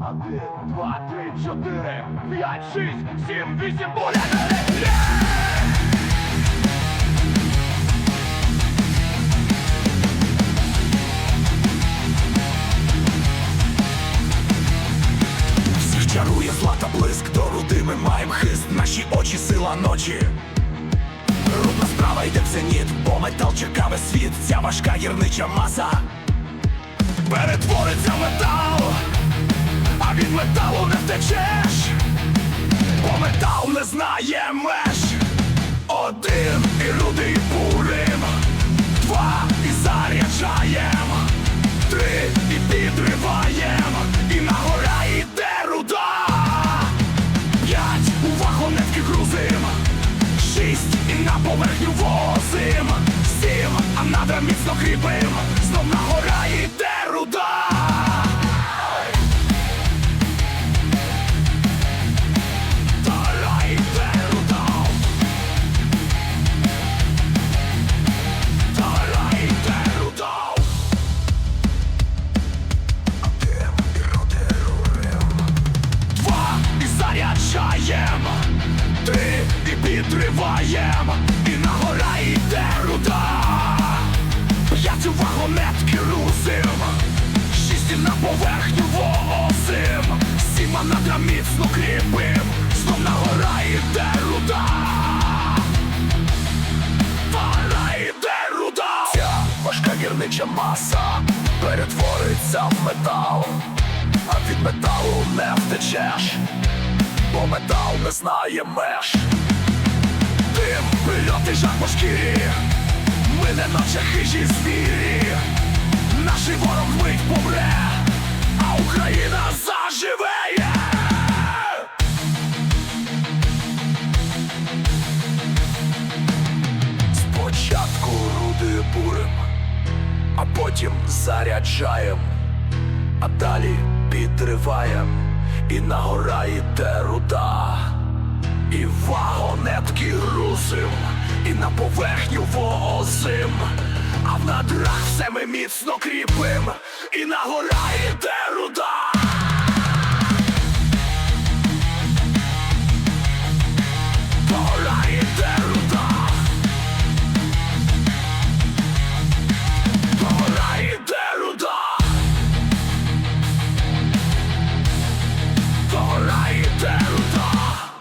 Один, два, три, чотири, п'ять, шість, сім, вісім, боля! Всіх чарує злата блиск, до руди ми маємо хист, наші очі сила ночі. Рудна справа йде в зеніт, бо метал чекаве світ, ця важка гірнича маса перетвориться метал, від металу не втечеш, бо метал не знає меж. Один і рудий бурим, два і заряджаєм, три і підриваєм, і на гора йде руда. П'ять у вагонетки грузим, шість і на поверхню возим, сім, а надра міцно кріпим, підриваєм, і на гора йде руда. П'ять у вагонетки русим, шість на поверхню возим, сім а надра міцно кріпим, знов на гора йде руда. Гора йде руда. Ця важка гірнича маса перетвориться в метал. А від металу не втечеш, бо метал не знає меж. І жах по шкірі, ми не наче хижі звірі, наш ворог вмить помре, а Україна заживеє. Спочатку руди бурим, а потім заряджаєм а далі підриваєм, і на гора на поверхню возим, а в надрах все ми міцно кріпим, і на гора йде руда.